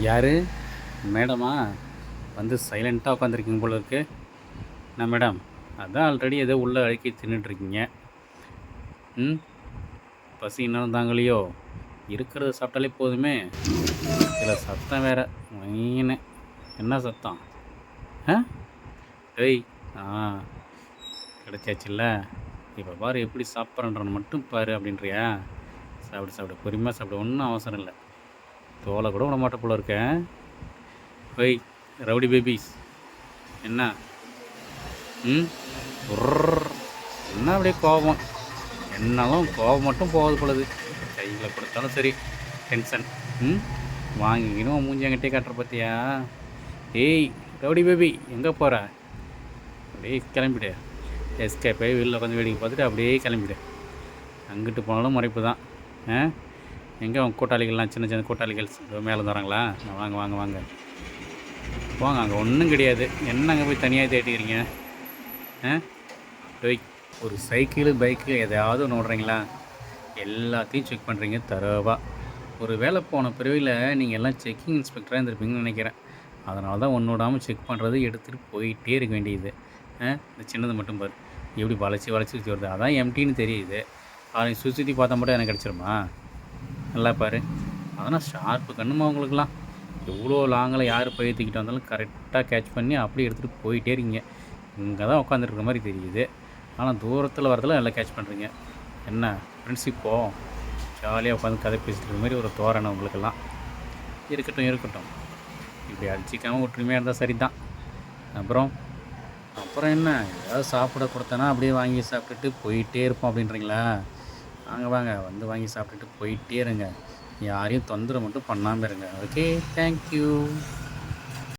யார்? மேடமா? வந்து சைலண்ட்டாக உட்காந்துருக்கீங்க போல இருக்கு. என்ன மேடம்? அதான் ஆல்ரெடி ஏதோ உள்ளே அழுக்கி தின்னுட்ருக்கீங்க ம்? பசி இன்னும் தாங்கலையோ? இருக்கிறத சாப்பிட்டாலே போதுமே. இதில் சத்தம் வேற. மெயின்னு என்ன சத்தம்? ஆ? ஏய் ஆ. கிடச்சாச்சுல்ல? இப்போ பாரு எப்படி சாப்பிட்றன்றன்னு மட்டும் பாரு அப்படின்றியா? சாப்பிடு சாப்பிடு. பொறுமையாக சாப்பிடு. ஒன்றும் அவசரம் இல்லை. தோலை கூட விட மாட்ட போல இருக்கேன். ஒய் ரவுடி பேபிஸ். என்ன? ம்? என்ன அப்படியே கோபம்? என்னாலும் கோபம் மட்டும் போகாது பொழுது கையில் கொடுத்தாலும் சரி டென்ஷன் ம்? வாங்கிக்கணும் மூஞ்சி என்கிட்டே காட்டுற பார்த்தியா ஏய் ரவுடி பேபி எங்கே போகிற அப்படியே கிளம்பிடு. எஸ்கேப் போய் வெளியில் உட்காந்து வேடிக்கை பார்த்துட்டு அப்படியே கிளம்பிடு. அங்கிட்டு போனாலும் மறைப்பு தான். ஆ? எங்கே அவங்க கூட்டாளிகள்லாம் சின்ன சின்ன கூட்டாளிகள் மேலே வராங்களா வாங்க வாங்க வாங்க. போங்க அங்கே ஒன்றும் கிடையாது. என்ன அங்கே போய் தனியாக தேடிக்கிறீங்க? ஆ? டொய் ஒரு சைக்கிள் பைக்கு எதையாவது ஒன்று எல்லாத்தையும் செக் பண்ணுறீங்க தரவா. ஒரு வேலை போன பிறவியில் நீங்கள் எல்லாம் செக்கிங் இன்ஸ்பெக்டராக இருந்திருப்பீங்கன்னு நினைக்கிறேன். அதனால தான் ஒன்று விடாமல் செக் பண்ணுறது எடுத்துகிட்டு போயிட்டே இருக்க வேண்டியது. ஆ? இந்த சின்னது மட்டும் பாரு. எப்படி வளைச்சி வளைச்சி வருது. அதான் எம்டின்னு தெரியுது. அதை சுற்றி பார்த்தா மட்டும் எனக்கு கிடச்சிருமா? நல்லா பாரு. அதனால் ஷார்ப்பு கண்ணுமா அவங்களுக்குலாம் எவ்வளோ லாங்கில் யார் பயத்திக்கிட்டு வந்தாலும் கரெக்டாக கேட்ச் பண்ணி அப்படியே எடுத்துகிட்டு போயிட்டே இருக்கீங்க. இங்கே தான் உட்காந்துருக்க மாதிரி தெரியுது. ஆனால் தூரத்தில் வரதில் நல்லா கேட்ச் பண்ணுறீங்க என்ன ஃப்ரெண்ட்ஷிப்போ ஜாலியாக உட்காந்து கதை பேசிட்டு இருக்க மாதிரி ஒரு தோரணை உங்களுக்கெல்லாம். இருக்கட்டும் இருக்கட்டும். இப்படி அடிச்சிக்காமல் ஒற்றுமையாக இருந்தால் சரி தான் அப்புறம் அப்புறம் என்ன? ஏதாவது சாப்பிட கொடுத்தனா அப்படியே வாங்கி சாப்பிட்டுட்டு போயிட்டே இருப்போம் அப்படின்றீங்களா? வாங்க வாங்க. வந்து வாங்கி சாப்பிட்டுட்டு போயிட்டே இருங்க. யாரையும் தொந்தரவு மட்டும் பண்ணாமல் இருங்க. Okay thank you